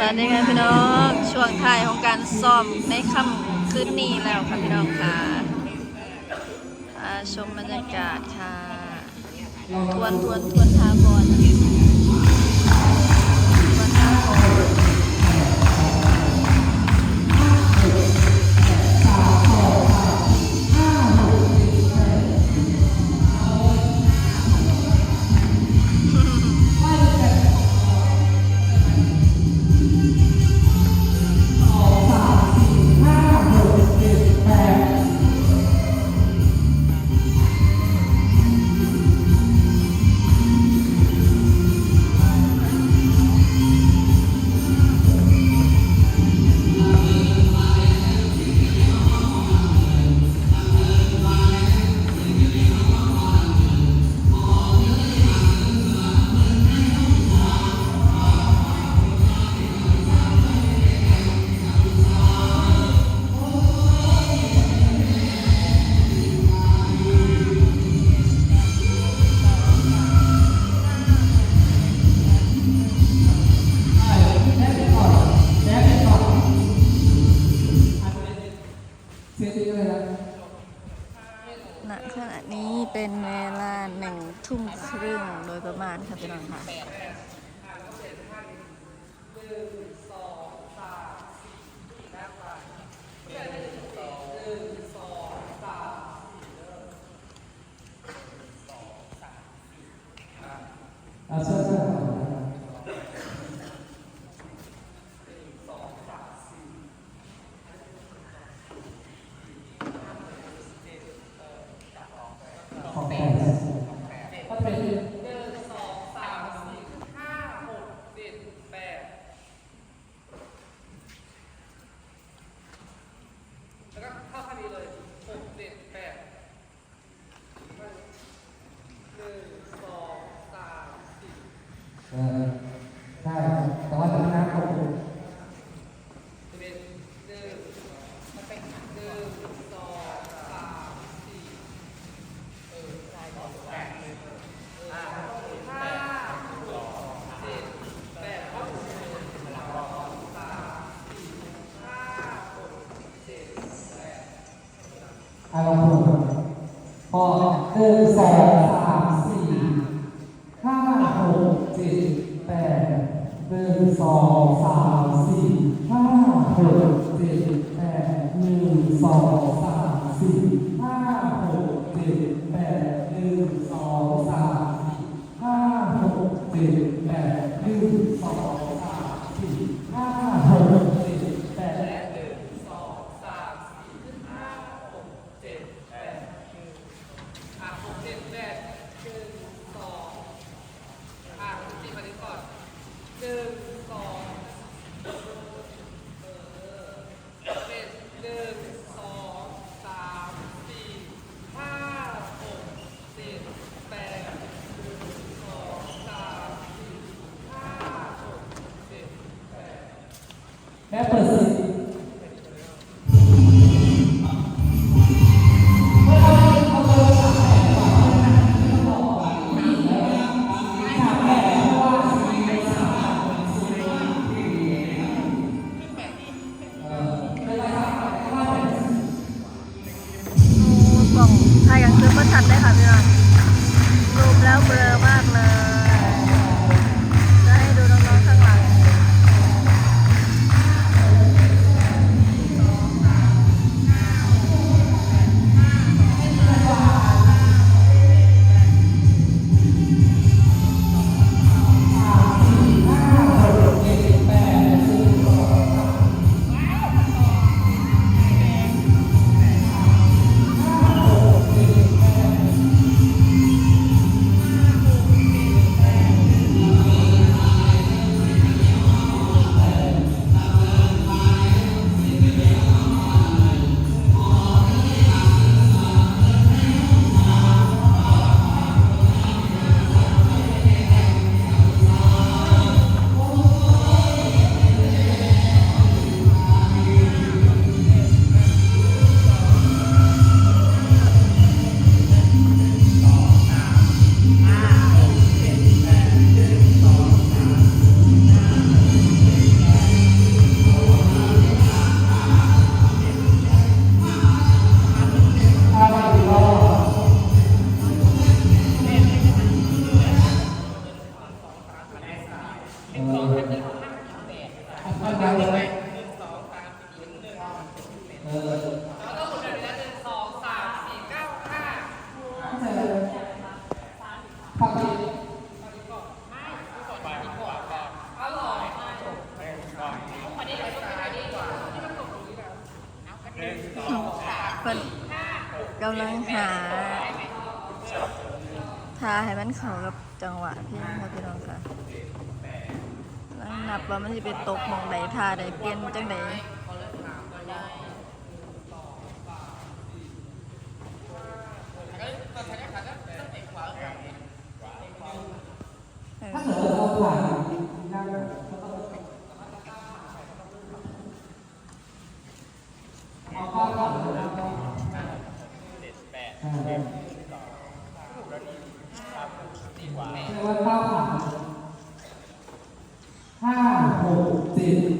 สวัสดีค่ะพี่น้องช่วงท้ายของการซ้อมในค่ำคืนนี้แล้วค่ะพี่น้องค่ะชมบรรยากาศค่ะ ทวนทวนทวนทาบอ ณขณะนี้เป็นเวลาหนึ่งทุ่มครึ่งโดยประมาณค่ะพี่น้องค่ะ ก็เป็น เออใช่แต่ว่าจะน้ำตกอยู่ อารมณ์ถูดพอหนึ่งสองสามสี่ห้าหกเจ็ดแปดหนึ่งสองสามสี่ห้าหกเจ็ดแปดหนึ่งสองสามสี่ห้าหกเจ็ดแปดหนึ่งสองสามสี่ห้าหกเจ็ดแปดหนึ่งสองสามสี่ห้าหกเจ็ดแปด แม่ำลังหาทาให้มันเข้ากับจังหวะเพลงค่ะพี่น้องค่ะกำลังนับว่ามันจะไปตกมองใดทาใดเปลี่ยนจังใด hope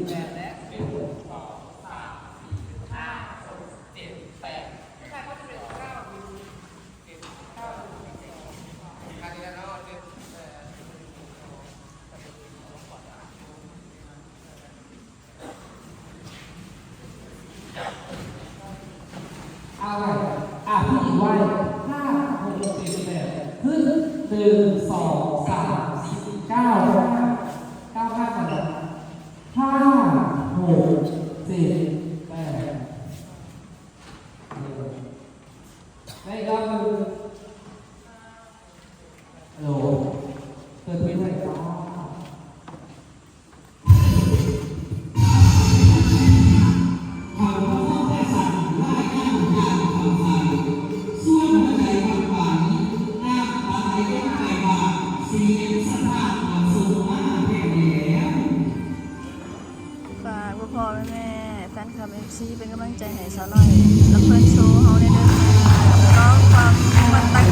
对。nagkwento ako na ng about pag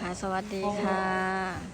นะะสวัสดีค่ะ